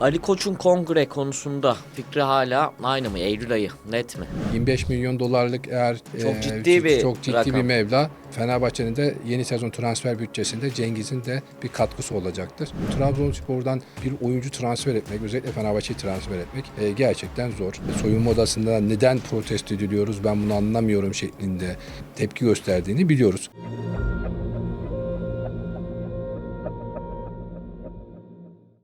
Ali Koç'un kongre konusunda fikri hala aynı mı? Eylül ayı net mi? 25 milyon dolarlık eğer Çok e, ciddi bir çok ciddi rakam. bir meblağ. Fenerbahçe'nin de yeni sezon transfer bütçesinde Cengiz'in de bir katkısı olacaktır. Trabzonspor'dan bir oyuncu transfer etmek, özellikle Fenerbahçe'yi transfer etmek e, gerçekten zor. Soyunma odasında neden protesto ediliyoruz ben bunu anlamıyorum şeklinde tepki gösterdiğini biliyoruz.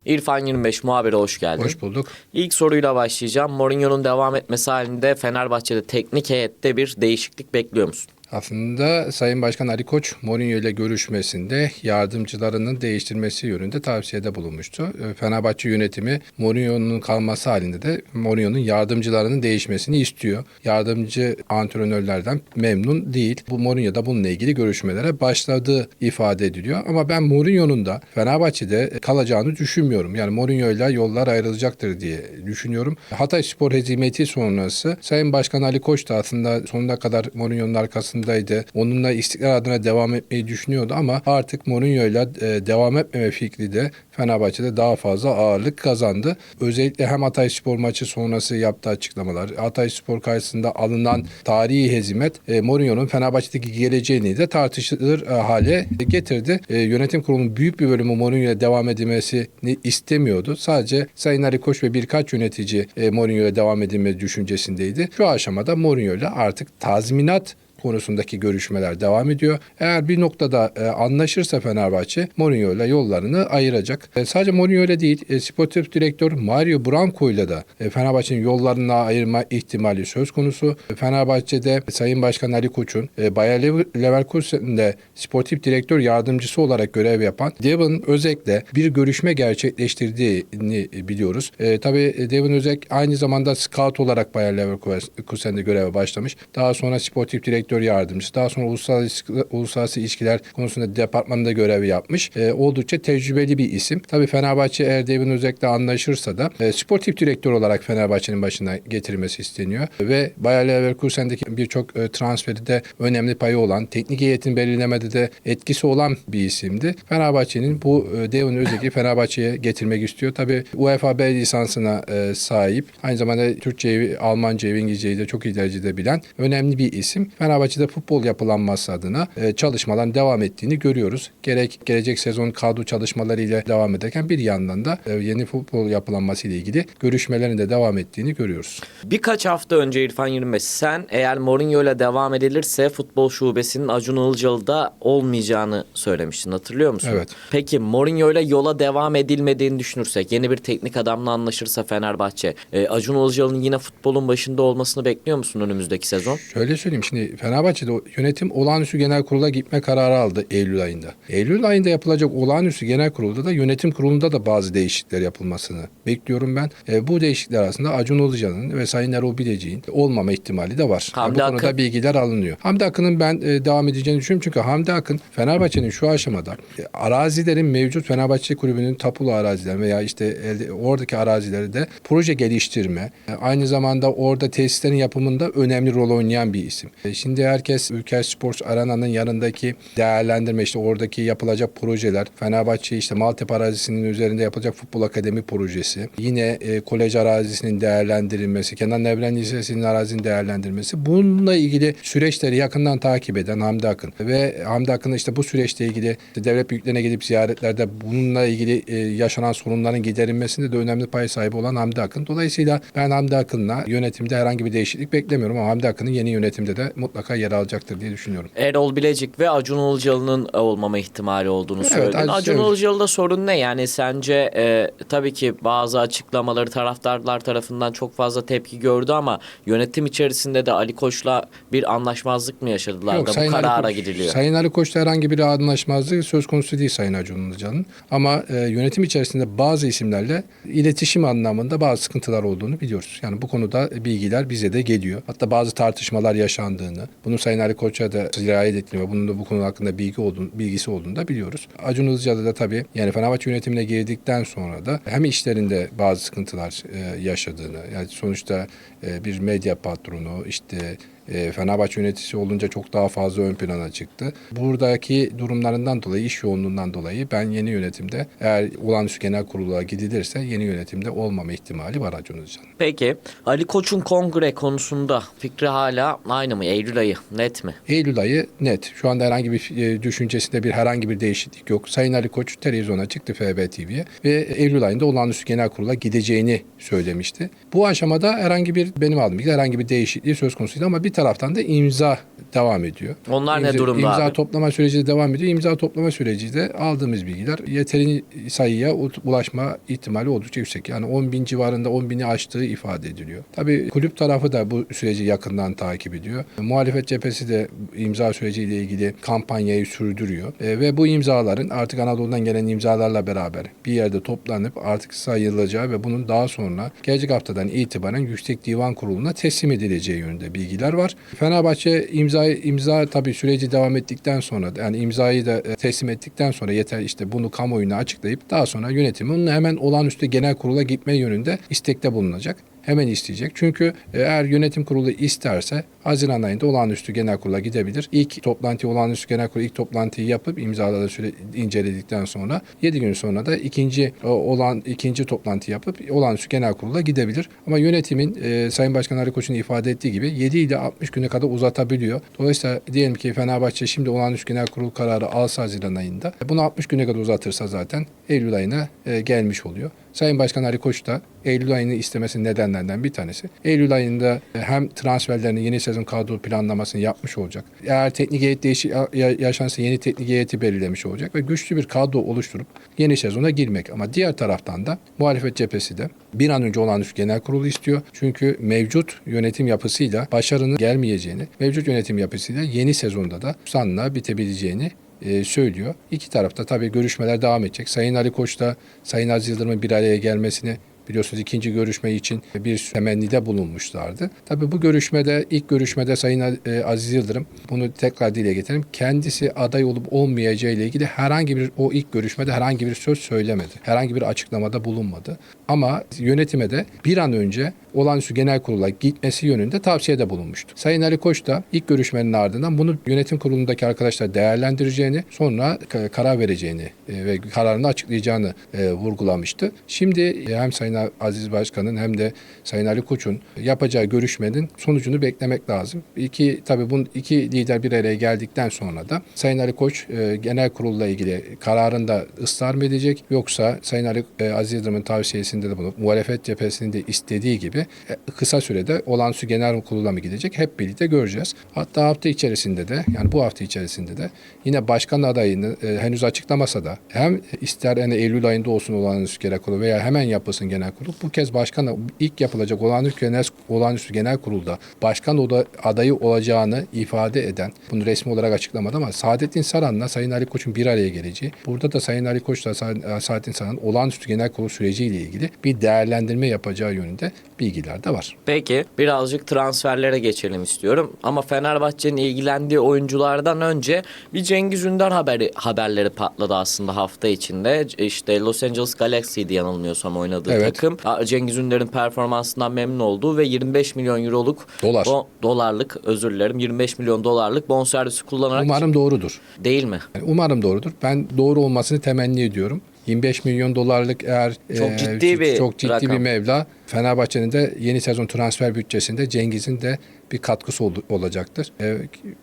İrfan 25 muhabire hoş geldin. Hoş bulduk. İlk soruyla başlayacağım. Mourinho'nun devam etmesi halinde Fenerbahçe'de teknik heyette bir değişiklik bekliyor musun? Aslında Sayın Başkan Ali Koç Mourinho ile görüşmesinde yardımcılarının değiştirmesi yönünde tavsiyede bulunmuştu. E, Fenerbahçe yönetimi Mourinho'nun kalması halinde de Mourinho'nun yardımcılarının değişmesini istiyor. Yardımcı antrenörlerden memnun değil. Bu Mourinho da bununla ilgili görüşmelere başladığı ifade ediliyor. Ama ben Mourinho'nun da Fenerbahçe'de kalacağını düşünmüyorum. Yani Mourinho ile yollar ayrılacaktır diye düşünüyorum. Hatay Spor hezimeti sonrası Sayın Başkan Ali Koç da aslında sonuna kadar Mourinho'nun arkasındaydı. Onunla istikrar adına devam etmeyi düşünüyordu ama artık Mourinho ile e, devam etmeme fikri de Fenerbahçe'de daha fazla ağırlık kazandı. Özellikle hem Hatay Spor maçı sonrası yaptığı açıklamalar, Hatay Spor karşısında alınan tarihi hezimet e, Mourinho'nun Fenerbahçe'deki geleceğini de tartışılır e, hale getirdi. E, yönetim kurulunun büyük bir bölümü Mourinho ile devam edilmesini istemiyordu. Sadece Sayın Ali Koç ve birkaç yönetici e, Mourinho ile devam edilme düşüncesindeydi. Şu aşamada Mourinho ile artık tazminat konusundaki görüşmeler devam ediyor. Eğer bir noktada e, anlaşırsa Fenerbahçe Mourinho ile yollarını ayıracak. E, sadece Mourinho ile değil, e, sportif direktör Mario Branco ile de e, Fenerbahçe'nin yollarını ayırma ihtimali söz konusu. E, Fenerbahçe'de Sayın Başkan Ali Koç'un e, Bayer Lever- Leverkusen'de sportif direktör yardımcısı olarak görev yapan Devon Özek'le bir görüşme gerçekleştirdiğini biliyoruz. E, tabii Devon Özek aynı zamanda scout olarak Bayer Leverkusen'de göreve başlamış. Daha sonra sportif direktör yardımcısı, daha sonra uluslararası, uluslararası ilişkiler konusunda departmanında görev yapmış. E, oldukça tecrübeli bir isim. Tabii Fenerbahçe eğer Devon Özek'le anlaşırsa da e, sportif direktör olarak Fenerbahçe'nin başına getirmesi isteniyor. Ve Bayer Leverkusen'deki birçok e, transferi de önemli payı olan, teknik heyetin belirlemede de etkisi olan bir isimdi. Fenerbahçe'nin bu e, Devon Özek'i Fenerbahçe'ye getirmek istiyor. Tabii UEFA B lisansına e, sahip. Aynı zamanda Türkçeyi, Almancayı İngilizceyi de çok iyi derecede bilen önemli bir isim. Fenerbahçe'de futbol yapılanması adına e, çalışmaların devam ettiğini görüyoruz. Gerek gelecek sezon kadro çalışmalarıyla devam ederken bir yandan da e, yeni futbol yapılanması ile ilgili görüşmelerin de devam ettiğini görüyoruz. Birkaç hafta önce İrfan 25 sen eğer Mourinho ile devam edilirse futbol şubesinin Acun Ilıcalı'da olmayacağını söylemiştin hatırlıyor musun? Evet. Peki Mourinho ile yola devam edilmediğini düşünürsek yeni bir teknik adamla anlaşırsa Fenerbahçe e, Acun Ilıcalı'nın yine futbolun başında olmasını bekliyor musun önümüzdeki sezon? Şöyle söyleyeyim şimdi Fenerbahçe'de yönetim olağanüstü genel kurula gitme kararı aldı Eylül ayında. Eylül ayında yapılacak olağanüstü genel kurulda da yönetim kurulunda da bazı değişiklikler yapılmasını bekliyorum ben. E, bu değişiklikler arasında Acun Ilıcalı'nın ve Sayın Erol Bilecik'in olmama ihtimali de var. Hamdi bu konuda Akın. bilgiler alınıyor. Hamdi Akın'ın ben e, devam edeceğini düşünüyorum çünkü Hamdi Akın Fenerbahçe'nin şu aşamada e, arazilerin mevcut Fenerbahçe kulübünün tapulu araziler veya işte elde, oradaki arazileri de proje geliştirme, e, aynı zamanda orada tesislerin yapımında önemli rol oynayan bir isim. E, Şimdi herkes Ülker Sports Arena'nın yanındaki değerlendirme işte oradaki yapılacak projeler, Fenerbahçe işte Maltepe arazisinin üzerinde yapılacak futbol akademi projesi, yine e, kolej arazisinin değerlendirilmesi, Kenan Evren Lisesi'nin arazinin değerlendirilmesi. Bununla ilgili süreçleri yakından takip eden Hamdi Akın ve Hamdi Akın'ın işte bu süreçle ilgili işte devlet büyüklerine gidip ziyaretlerde bununla ilgili e, yaşanan sorunların giderilmesinde de önemli pay sahibi olan Hamdi Akın. Dolayısıyla ben Hamdi Akın'la yönetimde herhangi bir değişiklik beklemiyorum ama Hamdi Akın'ın yeni yönetimde de mutlaka yer alacaktır diye düşünüyorum. Erol Bilecik ve Acun Ilıcalı'nın e, olmama ihtimali olduğunu Evet, söyledin. Acun-. Ilıcalı'da sorun ne? Yani sence e, tabii ki bazı açıklamaları taraftarlar tarafından çok fazla tepki gördü ama yönetim içerisinde de Ali Koç'la bir anlaşmazlık mı yaşadılar da bu Ali karara Koç- gidiliyor? Sayın Ali Koç'ta herhangi bir anlaşmazlık söz konusu değil Sayın Acun Ilıcalı'nın. Ama e, yönetim içerisinde bazı isimlerle iletişim anlamında bazı sıkıntılar olduğunu biliyoruz. Yani bu konuda bilgiler bize de geliyor. Hatta bazı tartışmalar yaşandığını, bunu Sayın Ali Koç'a da riayet ettiğini ve bunun da bu konu hakkında bilgi olduğunu, bilgisi olduğunu da biliyoruz. Acun Ilıcalı da tabii yani Fenerbahçe yönetimine girdikten sonra da hem işlerinde bazı sıkıntılar e, yaşadığını, yani sonuçta e, bir medya patronu, işte Fenerbahçe yöneticisi olunca çok daha fazla ön plana çıktı. Buradaki durumlarından dolayı, iş yoğunluğundan dolayı ben yeni yönetimde eğer olağanüstü genel kurula gidilirse yeni yönetimde olmama ihtimali var Acun Ilıcalı'nın. Peki Ali Koç'un kongre konusunda fikri hala aynı mı? Eylül ayı net mi? Eylül ayı net. Şu anda herhangi bir e, düşüncesinde bir herhangi bir değişiklik yok. Sayın Ali Koç televizyona çıktı FB TV'ye ve Eylül ayında olağanüstü genel kurula gideceğini söylemişti. Bu aşamada herhangi bir benim aldığım herhangi bir değişikliği söz konusuydu ama bir taraftan da imza devam ediyor. Onlar ne İmza- durumda İmza abi? toplama süreci de devam ediyor. İmza toplama süreci de aldığımız bilgiler yeteri sayıya ulaşma ihtimali oldukça yüksek. Yani 10 bin civarında 10 bini aştığı ifade ediliyor. Tabii kulüp tarafı da bu süreci yakından takip ediyor. Muhalefet cephesi de imza süreciyle ilgili kampanyayı sürdürüyor. E, ve bu imzaların artık Anadolu'dan gelen imzalarla beraber bir yerde toplanıp artık sayılacağı ve bunun daha sonra gelecek haftadan itibaren Yüksek Divan Kurulu'na teslim edileceği yönünde bilgiler var. Fenerbahçe imza imza tabii süreci devam ettikten sonra yani imzayı da e, teslim ettikten sonra yeter işte bunu kamuoyuna açıklayıp daha sonra yönetimi onun hemen olağanüstü genel kurula gitme yönünde istekte bulunacak hemen isteyecek. Çünkü e, eğer yönetim kurulu isterse Haziran ayında olağanüstü genel kurula gidebilir. İlk toplantı olağanüstü genel kurulu ilk toplantıyı yapıp imzaları süre inceledikten sonra 7 gün sonra da ikinci olan ikinci toplantı yapıp olağanüstü genel kurula gidebilir. Ama yönetimin e, Sayın Başkan Ali Koç'un ifade ettiği gibi 7 ile 60 güne kadar uzatabiliyor. Dolayısıyla diyelim ki Fenerbahçe şimdi olağanüstü genel kurul kararı alsa Haziran ayında bunu 60 güne kadar uzatırsa zaten Eylül ayına e, gelmiş oluyor. Sayın Başkan Ali Koç da Eylül ayını istemesinin nedenlerinden bir tanesi. Eylül ayında e, hem transferlerini yeni sezon kadro planlamasını yapmış olacak. Eğer teknik heyet değişik yaşanırsa yeni teknik heyeti belirlemiş olacak ve güçlü bir kadro oluşturup yeni sezona girmek. Ama diğer taraftan da muhalefet cephesi de bir an önce olağanüstü genel kurulu istiyor. Çünkü mevcut yönetim yapısıyla başarının gelmeyeceğini, mevcut yönetim yapısıyla yeni sezonda da sanla bitebileceğini e, söylüyor. İki tarafta tabii görüşmeler devam edecek. Sayın Ali Koç da Sayın Aziz Yıldırım'ın bir araya gelmesini biliyorsunuz ikinci görüşme için bir temennide bulunmuşlardı. Tabii bu görüşmede ilk görüşmede Sayın e, Aziz Yıldırım bunu tekrar dile getirelim. Kendisi aday olup olmayacağı ile ilgili herhangi bir o ilk görüşmede herhangi bir söz söylemedi. Herhangi bir açıklamada bulunmadı. Ama yönetime de bir an önce olağanüstü genel kurula gitmesi yönünde tavsiyede bulunmuştu. Sayın Ali Koç da ilk görüşmenin ardından bunu yönetim kurulundaki arkadaşlar değerlendireceğini, sonra ka- karar vereceğini e, ve kararını açıklayacağını e, vurgulamıştı. Şimdi e, hem Sayın Aziz Başkan'ın hem de Sayın Ali Koç'un yapacağı görüşmenin sonucunu beklemek lazım. İki tabii bunun iki lider bir araya geldikten sonra da Sayın Ali Koç genel kurulla ilgili kararında ısrar mı edecek yoksa Sayın Ali Aziz Yıldırım'ın tavsiyesinde de bulunup muhalefet cephesinin de istediği gibi e, kısa sürede olağanüstü genel kurula mı gidecek hep birlikte göreceğiz. Hatta hafta içerisinde de yani bu hafta içerisinde de yine başkan adayını e, henüz açıklamasa da hem ister yani Eylül ayında olsun olağanüstü genel kurulu veya hemen yapılsın genel kurulu bu kez başkan ilk yapılacak olağanüstü genel, olağanüstü genel kurulda başkan oda, adayı olacağını ifade eden bunu resmi olarak açıklamadı ama Saadettin Saran'la Sayın Ali Koç'un bir araya geleceği burada da Sayın Ali Koç'la Sa- Saadettin Saran olağanüstü genel kurulu süreciyle ilgili bir değerlendirme yapacağı yönünde bilgiler de var. Peki birazcık transferlere geçelim istiyorum. Ama Fenerbahçe'nin ilgilendiği oyunculardan önce bir Cengiz Ünder haberi haberleri patladı aslında hafta içinde. İşte Los Angeles Galaxy'di yanılmıyorsam oynadığı Evet. takım. Cengiz Ünder'in performansından memnun olduğu ve 25 milyon euroluk Dolar. bo- dolarlık özür dilerim 25 milyon dolarlık bonservisi kullanarak Umarım doğrudur. değil mi? Yani umarım doğrudur. Ben doğru olmasını temenni ediyorum. 25 milyon dolarlık eğer Çok e, ciddi bir çok ciddi rakam. bir meblağ Fenerbahçe'nin de yeni sezon transfer bütçesinde Cengiz'in de bir katkısı ol- olacaktır. E,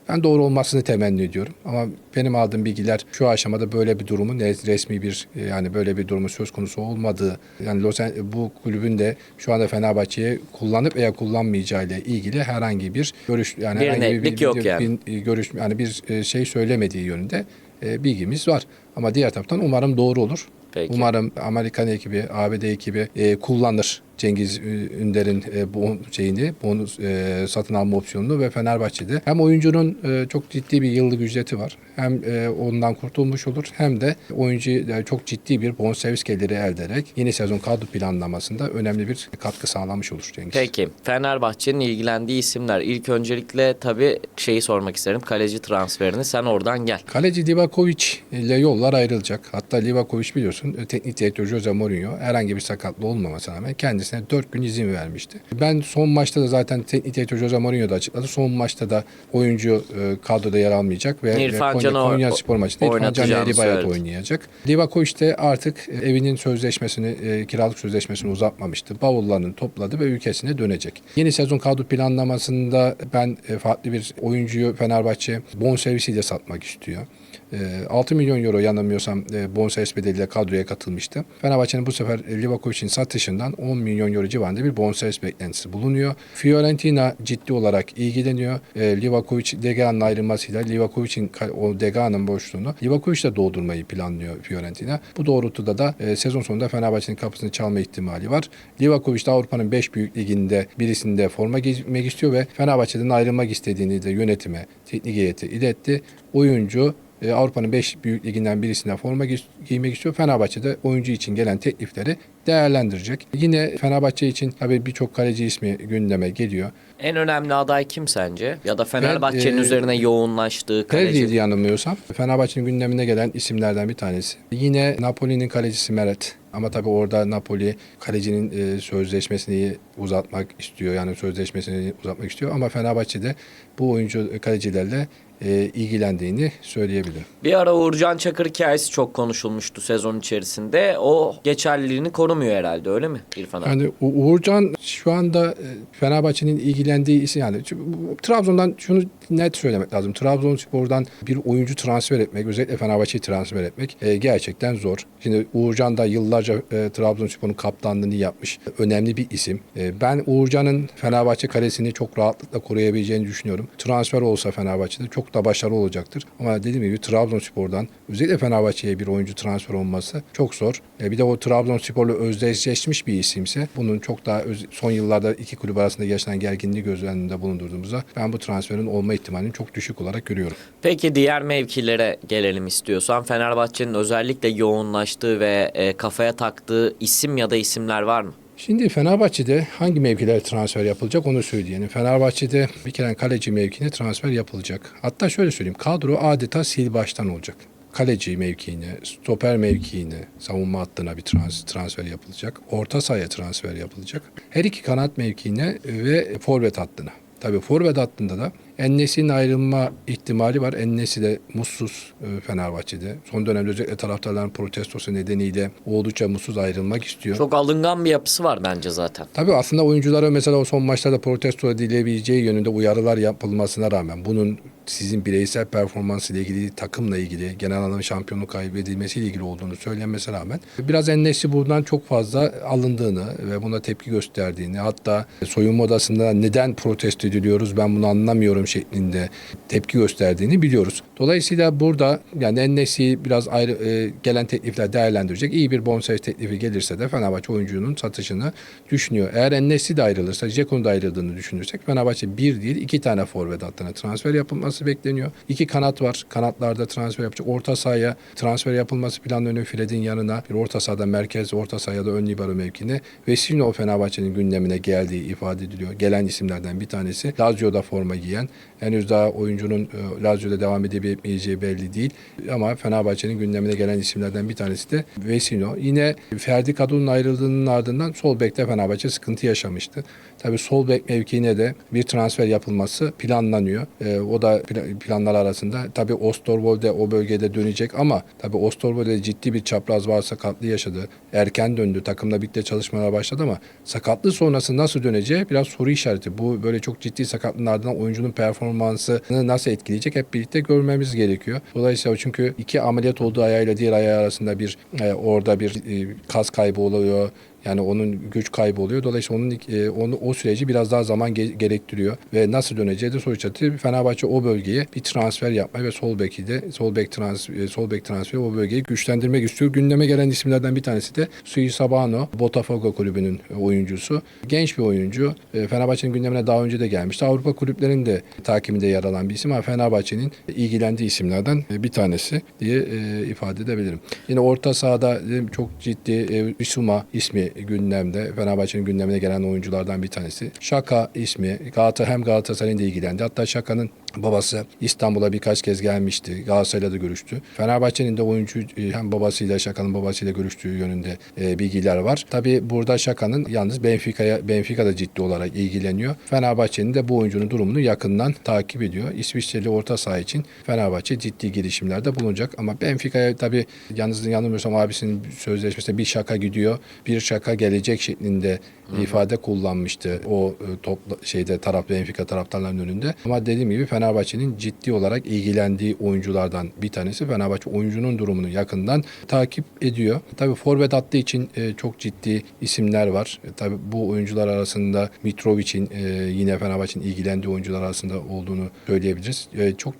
ben doğru olmasını temenni ediyorum ama benim aldığım bilgiler şu aşamada böyle bir durumun resmi bir e, yani böyle bir durumun söz konusu olmadığı yani Los bu kulübün de şu anda Fenerbahçe'yi kullanıp veya kullanmayacağı ile ilgili herhangi bir görüş yani Bir herhangi netlik yok yani. bir e, görüş yani bir e, şey söylemediği yönünde e, bilgimiz var. Ama diğer taraftan umarım doğru olur. Peki. Umarım Amerikan ekibi, ABD ekibi e, kullanır Cengiz Ünder'in e, bu şeyini, bonus e, satın alma opsiyonunu ve Fenerbahçe'de hem oyuncunun e, çok ciddi bir yıllık ücreti var. Hem e, ondan kurtulmuş olur hem de oyuncu e, çok ciddi bir bonservis geliri elde ederek yeni sezon kadro planlamasında önemli bir katkı sağlamış olur Cengiz. Peki Fenerbahçe'nin ilgilendiği isimler. İlk öncelikle tabii şeyi sormak isterim. Kaleci transferini sen oradan gel. Kaleci Livakovic ile yollar ayrılacak. Hatta Livakovic biliyorsun e, teknik direktör Jose Mourinho herhangi bir sakatlığı olmamasına rağmen kendisi gelmesine 4 gün izin vermişti. Ben son maçta da zaten teknik direktör Jose Mourinho da açıkladı. Son maçta da oyuncu e, kadroda yer almayacak ve, ve Konya, Konya Spor maçında İrfan Can söyledi. oynayacak. Livakovic de artık evinin sözleşmesini, e, kiralık sözleşmesini uzatmamıştı. Bavullarını topladı ve ülkesine dönecek. Yeni sezon kadro planlamasında ben e, farklı bir oyuncuyu Fenerbahçe bonservisiyle satmak istiyor. E, 6 milyon euro yanılmıyorsam e, bonservis bedeliyle kadroya katılmıştı. Fenerbahçe'nin bu sefer Livakovic'in satışından 10 milyon euro civarında bir bonservis beklentisi bulunuyor. Fiorentina ciddi olarak ilgileniyor. E, Livakovic Dega'nın ayrılmasıyla Livakovic'in o Dega'nın boşluğunu Livakovic de doldurmayı planlıyor Fiorentina. Bu doğrultuda da e, sezon sonunda Fenerbahçe'nin kapısını çalma ihtimali var. Livakovic de Avrupa'nın 5 büyük liginde birisinde forma giymek istiyor ve Fenerbahçe'den ayrılmak istediğini de yönetime, teknik heyete iletti. Oyuncu e, Avrupa'nın 5 büyük liginden birisinden forma giy- giymek istiyor. Fenerbahçe'de oyuncu için gelen teklifleri değerlendirecek. Yine Fenerbahçe için tabii birçok kaleci ismi gündeme geliyor. En önemli aday kim sence? Ya da Fenerbahçe'nin e, üzerine yoğunlaştığı kaleci. Kaleci yanılmıyorsam Fenerbahçe'nin gündemine gelen isimlerden bir tanesi. Yine Napoli'nin kalecisi Meret. Ama tabii orada Napoli kalecinin e, sözleşmesini uzatmak istiyor. Yani sözleşmesini uzatmak istiyor. Ama Fenerbahçe'de bu oyuncu kalecilerle e, ilgilendiğini söyleyebilirim. Bir ara Uğurcan Çakır hikayesi çok konuşulmuştu sezon içerisinde. O geçerliliğini korumuyor herhalde öyle mi İrfan abi? Yani U- Uğurcan şu anda e, Fenerbahçe'nin ilgilendiği isim yani çünkü bu- Trabzon'dan şunu net söylemek lazım. Trabzonspor'dan bir oyuncu transfer etmek, özellikle Fenerbahçe'yi transfer etmek e, gerçekten zor. Şimdi Uğurcan da yıllarca e, Trabzonspor'un kaptanlığını yapmış. Önemli bir isim. E, ben Uğurcan'ın Fenerbahçe kalesini çok rahatlıkla koruyabileceğini düşünüyorum. Transfer olsa Fenerbahçe'de çok da başarılı olacaktır. Ama dediğim gibi Trabzonspor'dan özellikle Fenerbahçe'ye bir oyuncu transfer olması çok zor. E, bir de o Trabzonspor'la özdeşleşmiş bir isimse bunun çok daha öz- son yıllarda iki kulüp arasında yaşanan gerginliği göz önünde bulundurduğumuzda ben bu transferin olma ihtimalini çok düşük olarak görüyorum. Peki diğer mevkilere gelelim istiyorsan. Fenerbahçe'nin özellikle yoğunlaştığı ve e, kafaya taktığı isim ya da isimler var mı? Şimdi Fenerbahçe'de hangi mevkilere transfer yapılacak onu söyleyelim. Fenerbahçe'de bir kere kaleci mevkine transfer yapılacak. Hatta şöyle söyleyeyim kadro adeta sil baştan olacak. Kaleci mevkiine, stoper mevkiine, savunma hattına bir trans, transfer yapılacak. Orta sahaya transfer yapılacak. Her iki kanat mevkiine ve forvet hattına. Tabii forvet hattında da Ennesi'nin ayrılma ihtimali var. Ennesi de mutsuz e, Fenerbahçe'de. Son dönemde özellikle taraftarların protestosu nedeniyle oldukça mutsuz ayrılmak istiyor. Çok alıngan bir yapısı var bence zaten. Tabii aslında oyunculara mesela o son maçlarda protesto edilebileceği yönünde uyarılar yapılmasına rağmen bunun sizin bireysel performans ile ilgili, takımla ilgili, genel anlamda şampiyonluk kaybedilmesiyle ilgili olduğunu söylenmesine rağmen biraz Ennesi buradan çok fazla alındığını ve buna tepki gösterdiğini hatta soyunma odasında neden protesto ediliyoruz ben bunu anlamıyorum şeklinde tepki gösterdiğini biliyoruz. Dolayısıyla burada yani Ennesi biraz ayrı e, gelen teklifler değerlendirecek. İyi bir bonservis teklifi gelirse de Fenerbahçe oyuncunun satışını düşünüyor. Eğer Ennesi de ayrılırsa, Ceko'nun da ayrıldığını düşünürsek Fenerbahçe bir değil iki tane forvet hattına transfer yapılması bekleniyor. İki kanat var. Kanatlarda transfer yapacak. Orta sahaya transfer yapılması planlanıyor. Fred'in yanına bir orta sahada merkez, orta sahaya da ön libero mevkine. Vesino Fenerbahçe'nin gündemine geldiği ifade ediliyor. Gelen isimlerden bir tanesi. Lazio'da forma giyen. Henüz daha oyuncunun e, Lazio'da devam edebileceği belli değil. Ama Fenerbahçe'nin gündemine gelen isimlerden bir tanesi de Vesino. Yine Ferdi Kadun'un ayrıldığının ardından sol bekte Fenerbahçe sıkıntı yaşamıştı. Tabii sol bek mevkiine de bir transfer yapılması planlanıyor. E, o da pla- planlar arasında. Tabii Osterwolde o bölgede dönecek ama tabii Osterwolde ciddi bir çapraz var sakatlığı yaşadı. Erken döndü. Takımla birlikte çalışmalara başladı ama sakatlığı sonrası nasıl döneceği biraz soru işareti. Bu böyle çok ciddi sakatlığın ardından oyuncunun performansını nasıl etkileyecek hep birlikte görmemiz gerekiyor. Dolayısıyla çünkü iki ameliyat olduğu ayağıyla diğer ayağı arasında bir e, orada bir e, kas kaybı oluyor. Yani onun güç kaybı oluyor. Dolayısıyla onun e, onu o süreci biraz daha zaman ge- gerektiriyor ve nasıl döneceği de soru işareti. Fenerbahçe o bölgeye bir transfer yapmayı ve sol beki de sol bek trans e, sol bek transferi o bölgeyi güçlendirmek istiyor. Gündeme gelen isimlerden bir tanesi de Sui Sabano, Botafogo kulübünün oyuncusu. Genç bir oyuncu. E, Fenerbahçe'nin gündemine daha önce de gelmişti. Avrupa kulüplerinin de takibinde yer alan bir isim ama Fenerbahçe'nin ilgilendiği isimlerden e, bir tanesi diye e, ifade edebilirim. Yine orta sahada e, çok ciddi e, Isuma ismi gündemde. Fenerbahçe'nin gündemine gelen oyunculardan bir tanesi. Şaka ismi Galata hem Galatasaray'ın da ilgilendi. Hatta Şaka'nın Babası İstanbul'a birkaç kez gelmişti. Galatasaray'la da görüştü. Fenerbahçe'nin de oyuncu e, hem babasıyla Şaka'nın babasıyla görüştüğü yönünde e, bilgiler var. Tabii burada Şaka'nın yalnız Benfica'ya Benfica da ciddi olarak ilgileniyor. Fenerbahçe'nin de bu oyuncunun durumunu yakından takip ediyor. İsviçreli orta saha için Fenerbahçe ciddi girişimlerde bulunacak ama Benfica'ya tabii yalnız yanılmıyorsam abisinin sözleşmesinde bir şaka gidiyor. Bir şaka gelecek şeklinde ifade kullanmıştı o e, topla, şeyde taraf Benfica taraftarlarının önünde. Ama dediğim gibi Fenerbahçe'nin ciddi olarak ilgilendiği oyunculardan bir tanesi. Fenerbahçe oyuncunun durumunu yakından takip ediyor. Tabii forvet attığı için e, çok ciddi isimler var. E, tabii bu oyuncular arasında Mitrovic'in e, yine Fenerbahçe'nin ilgilendiği oyuncular arasında olduğunu söyleyebiliriz. E, çok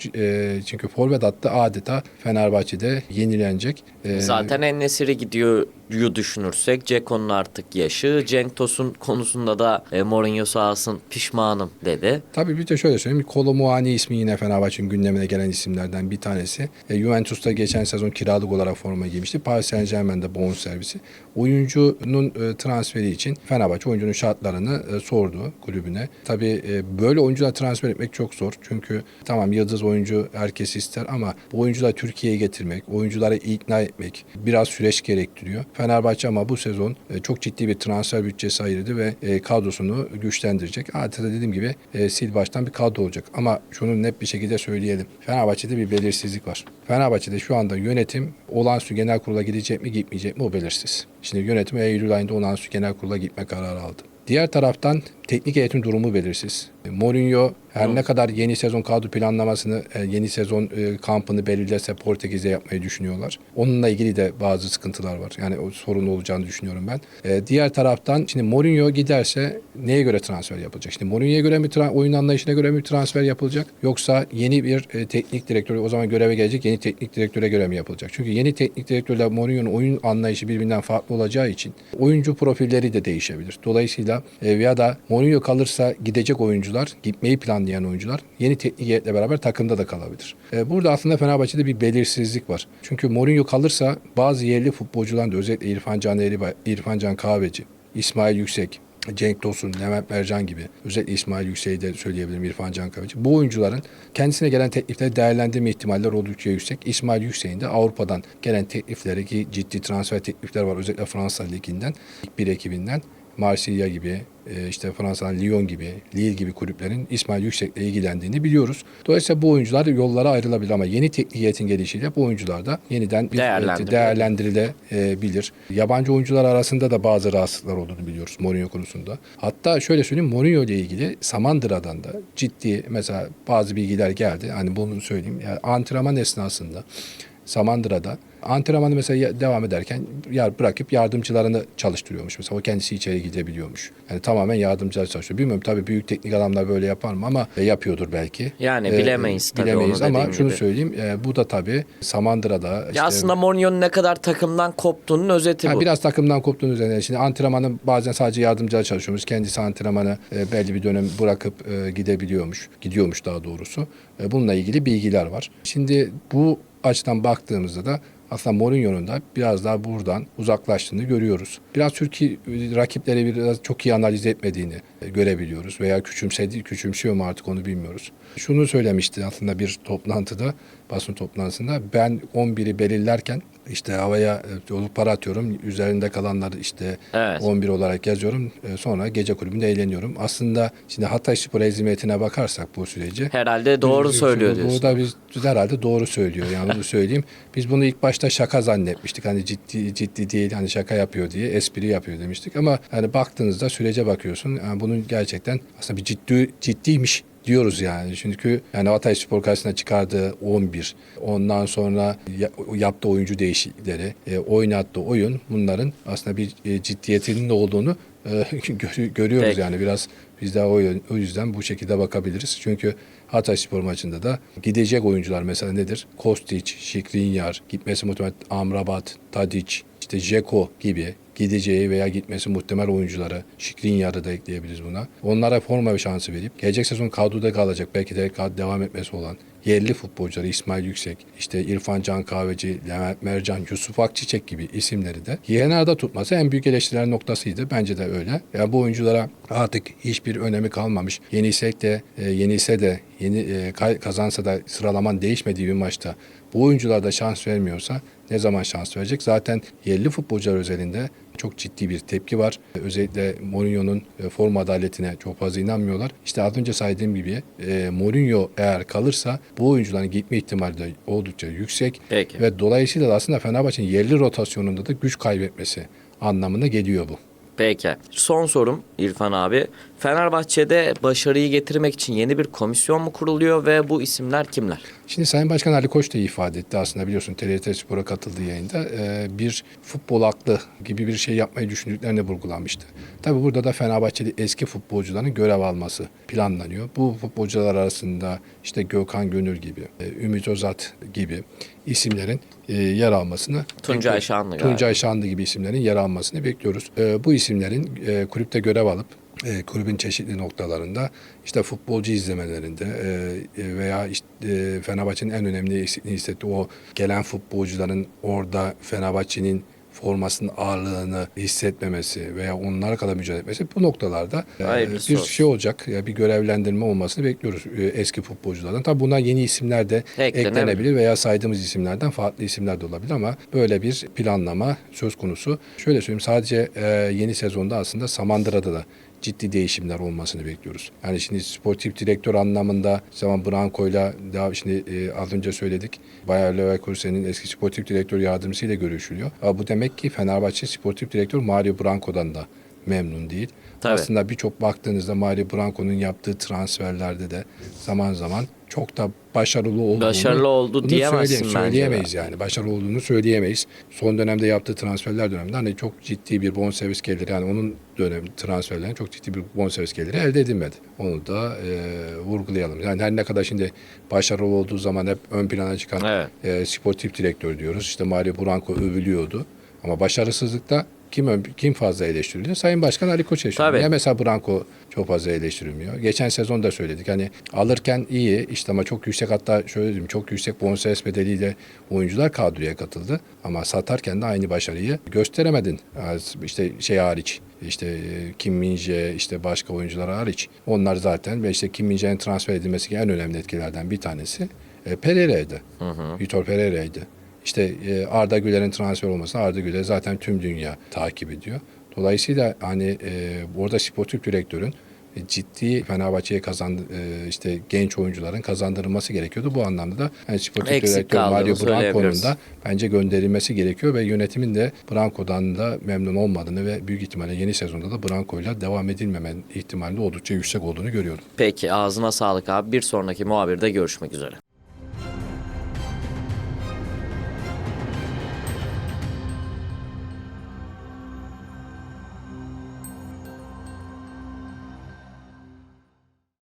çünkü forvet attı adeta Fenerbahçe'de yenilenecek. E, Zaten Ennesiri gidiyor yu düşünürsek Ceko'nun artık yaşı. Cenk Tosun konusunda da e, Mourinho sağ olsun pişmanım dedi. Tabii bir de şöyle söyleyeyim. Kolo Muani ismi yine Fenerbahçe'nin gündemine gelen isimlerden bir tanesi. E, Juventus'ta geçen sezon kiralık olarak forma giymişti. Paris Saint Germain'de bonservisi. Oyuncunun e, transferi için Fenerbahçe oyuncunun şartlarını e, sordu kulübüne. Tabii e, böyle oyuncular transfer etmek çok zor. Çünkü tamam yıldız oyuncu herkes ister ama bu oyuncuları Türkiye'ye getirmek, oyuncuları ikna etmek biraz süreç gerektiriyor. Fenerbahçe ama bu sezon e, çok ciddi bir transfer bütçesi ayırdı ve e, kadrosunu güçlendirecek. Adeta dediğim gibi e, sil baştan bir kadro olacak. Ama şunu net bir şekilde söyleyelim. Fenerbahçe'de bir belirsizlik var. Fenerbahçe'de şu anda yönetim olağanüstü genel kurula gidecek mi gitmeyecek mi o belirsiz. Şimdi yönetim Eylül ayında olağanüstü genel kurula gitme kararı aldı. Diğer taraftan teknik eğitim durumu belirsiz. E, Mourinho her ne kadar yeni sezon kadro planlamasını, e, yeni sezon e, kampını belirlese Portekiz'e yapmayı düşünüyorlar. Onunla ilgili de bazı sıkıntılar var. Yani o sorun olacağını düşünüyorum ben. Diğer taraftan şimdi Mourinho giderse neye göre transfer yapılacak? Şimdi Mourinho'ya göre mi oyun anlayışına göre mi transfer yapılacak? Yoksa yeni bir teknik direktör o zaman göreve gelecek yeni teknik direktöre göre mi yapılacak? Çünkü yeni teknik direktörle Mourinho'nun oyun anlayışı birbirinden farklı olacağı için oyuncu profilleri de değişebilir. Dolayısıyla ya da Mourinho kalırsa gidecek oyuncular, gitmeyi planlayan oyuncular yeni teknik heyetle beraber takımda da kalabilir. E, Burada aslında Fenerbahçe'de bir belirsizlik var. Çünkü Mourinho kalırsa bazı yerli futbolcuların da özellikle İrfan Can Eğri, İrfan Can Kahveci, İsmail Yüksek, Cenk Tosun, Levent Mercan gibi özellikle İsmail Yüksek'i de söyleyebilirim İrfan Can Kahveci. Bu oyuncuların kendisine gelen teklifleri değerlendirme ihtimaller oldukça yüksek. İsmail Yüksek'in de Avrupa'dan gelen teklifleri ki ciddi transfer teklifler var özellikle Fransa Ligi'nden, ilk bir ekibinden. Marsilya gibi, e, işte Fransa'dan Lyon gibi, Lille gibi kulüplerin İsmail Yüksek'le ilgilendiğini biliyoruz. Dolayısıyla bu oyuncular yollara ayrılabilir ama yeni teknik heyetin gelişiyle bu oyuncular da yeniden bir Değerlendirilebilir. değerlendirilebilir. Yabancı oyuncular arasında da bazı rahatsızlıklar olduğunu biliyoruz Mourinho konusunda. Hatta şöyle söyleyeyim Mourinho ile ilgili Samandıra'dan da ciddi mesela bazı bilgiler geldi. Hani bunu söyleyeyim. Yani antrenman esnasında Samandıra'da antrenmanı mesela devam ederken yer bırakıp yardımcılarını çalıştırıyormuş. Mesela o kendisi içeri gidebiliyormuş. Yani tamamen yardımcılar çalışıyor. Bilmiyorum tabii büyük teknik adamlar böyle yapar mı ama e, yapıyordur belki. Yani E, bilemeyiz tabii bilemeyiz ama dediğin şunu gibi. söyleyeyim. e, bu da tabii Samandıra'da işte, Ya aslında Mourinho'nun ne kadar takımdan koptuğunun özeti Ha, bu. biraz takımdan koptuğunuz üzerine. Şimdi antrenmanı bazen sadece yardımcılar çalışıyormuş. Kendisi antrenmanı e, belli bir dönem bırakıp e, gidebiliyormuş. Gidiyormuş daha doğrusu. E, bununla ilgili bilgiler var. Şimdi bu açıdan baktığımızda da aslında Mourinho'nun da biraz daha buradan uzaklaştığını görüyoruz. Biraz Türkiye rakipleri biraz çok iyi analiz etmediğini e, görebiliyoruz. Veya küçümsedi, küçümsüyor mu artık onu bilmiyoruz. Şunu söylemişti aslında bir toplantıda, basın toplantısında. Ben 11'i belirlerken işte havaya e, yolu para atıyorum. Üzerinde kalanları işte Evet. 11 olarak yazıyorum. E, Sonra gece kulübünde eğleniyorum. Aslında şimdi Hatay Spor ezimiyetine bakarsak bu süreci Herhalde doğru söylüyor diyorsun. Burada biz herhalde doğru söylüyor. Yani bunu söyleyeyim. Biz bunu ilk başta şaka zannetmiştik. Hani ciddi ciddi değil hani şaka yapıyor diye espri yapıyor demiştik ama hani baktığınızda sürece bakıyorsun. Yani bunun gerçekten aslında bir ciddi ciddiymiş diyoruz yani. Çünkü yani Hatay Spor karşısına çıkardığı 11, ondan sonra ya- yaptığı oyuncu değişiklikleri, e, oynattığı oyun bunların aslında bir e, ciddiyetinin olduğunu e, görü- görüyoruz Peki. yani biraz biz de o, yüzden bu şekilde bakabiliriz. Çünkü Hatay Spor maçında da gidecek oyuncular mesela nedir? Kostić, Şikrinyar, gitmesi muhtemel Amrabat, Tadic, işte Jeko gibi gideceği veya gitmesi muhtemel oyuncuları, Şikrinyar'ı da ekleyebiliriz buna. Onlara forma bir şansı verip gelecek sezon kadroda kalacak belki de devam etmesi olan yerli futbolcuları İsmail Yüksek, işte İrfan Can Kahveci, Levent Mercan, Yusuf Akçiçek gibi isimleri de kenarda tutması en büyük eleştirilen noktasıydı. Bence de öyle. Yani bu oyunculara artık hiçbir önemi kalmamış. Yenilsek de, e, de, yeni e, kazansa da sıralaman değişmediği bir maçta bu oyuncular da şans vermiyorsa ne zaman şans verecek? Zaten yerli futbolcular özelinde çok ciddi bir tepki var. Özellikle Mourinho'nun e, forma adaletine çok fazla inanmıyorlar. İşte az önce saydığım gibi e, Mourinho eğer kalırsa bu oyuncuların gitme ihtimali de oldukça yüksek. Peki. Ve dolayısıyla da aslında Fenerbahçe'nin yerli rotasyonunda da güç kaybetmesi anlamına geliyor bu. Peki. Son sorum İrfan abi. Fenerbahçe'de başarıyı getirmek için yeni bir komisyon mu kuruluyor ve bu isimler kimler? Şimdi Sayın Başkan Ali Koç da ifade etti aslında biliyorsun TRT Spor'a katıldığı yayında e, bir futbol aklı gibi bir şey yapmayı düşündüklerini vurgulanmıştı. Tabii burada da Fenerbahçeli eski futbolcuların görev alması planlanıyor. Bu futbolcular arasında işte Gökhan Gönül gibi, e, Ümit Özat gibi isimlerin e, yer almasını Tuncay. Şanlı. Tuncay Şanlı gibi isimlerin yer almasını bekliyoruz. E, bu isimlerin e, kulüpte görev alıp e, kulübün çeşitli noktalarında işte futbolcu izlemelerinde e, e, veya işte e, Fenerbahçe'nin en önemli eksikliğini hissettiği o gelen futbolcuların orada Fenerbahçe'nin formasının ağırlığını hissetmemesi veya onlara kadar mücadele etmesi bu noktalarda e, Hayırlısı bir olsun. şey olacak. Ya bir görevlendirme olmasını bekliyoruz e, eski futbolculardan. Tabii bunlar yeni isimler de Eklenebilir. eklenebilir veya saydığımız isimlerden farklı isimler de olabilir ama böyle bir planlama söz konusu. Şöyle söyleyeyim sadece yeni sezonda aslında Samandıra'da da ciddi değişimler olmasını bekliyoruz. Yani şimdi sportif direktör anlamında zaman Branko'yla daha şimdi e, az önce söyledik. Bayer Leverkusen'in eski sportif direktör yardımcısıyla görüşülüyor. Ama bu demek ki Fenerbahçe sportif direktör Mario Branco'dan da memnun değil. Tabii. Aslında birçok baktığınızda Mario Branco'nun yaptığı transferlerde de zaman zaman çok da başarılı olduğunu Başarılı oldu diyemezsin söyleye- bence Söyleyemeyiz yani. Başarılı olduğunu söyleyemeyiz. Son dönemde yaptığı transferler döneminde hani çok ciddi bir bonservis geliri yani onun dönem transferlerinde çok ciddi bir bonservis geliri elde edilmedi. Onu da e, vurgulayalım. Yani her ne kadar şimdi başarılı olduğu zaman hep ön plana çıkan Evet. e, sportif direktör diyoruz. İşte Mario Branco övülüyordu. Ama başarısızlıkta kim kim fazla eleştiriliyor? Sayın Başkan Ali Koç eleştiriliyor. Tabii. Ya mesela Branco çok fazla eleştirilmiyor. Geçen sezon da söyledik. Hani alırken iyi işte ama çok yüksek hatta şöyle diyeyim çok yüksek bonservis bedeliyle oyuncular kadroya katıldı. Ama satarken de aynı başarıyı gösteremedin. Az İşte şey hariç işte e, Kim Min-jae işte başka oyuncular hariç. Onlar zaten ve işte Kim Min-jae'nin transfer edilmesi en önemli etkilerden bir tanesi e, Pereira'ydı. Vitor Pereira'ydı. İşte e, Arda Güler'in transfer olması Arda Güler zaten tüm dünya takip ediyor. Dolayısıyla hani e, orada sportif direktörün e, ciddi Fenerbahçe'ye kazandı e, işte genç oyuncuların kazandırılması gerekiyordu. Bu anlamda da hani sportif Eksik direktör Mario Branco'nun da bence gönderilmesi gerekiyor ve yönetimin de Branco'dan da memnun olmadığını ve büyük ihtimalle yeni sezonda da Branco'yla devam edilmeme ihtimali oldukça yüksek olduğunu görüyorum. Peki ağzına sağlık abi. Bir sonraki muhabirde görüşmek üzere.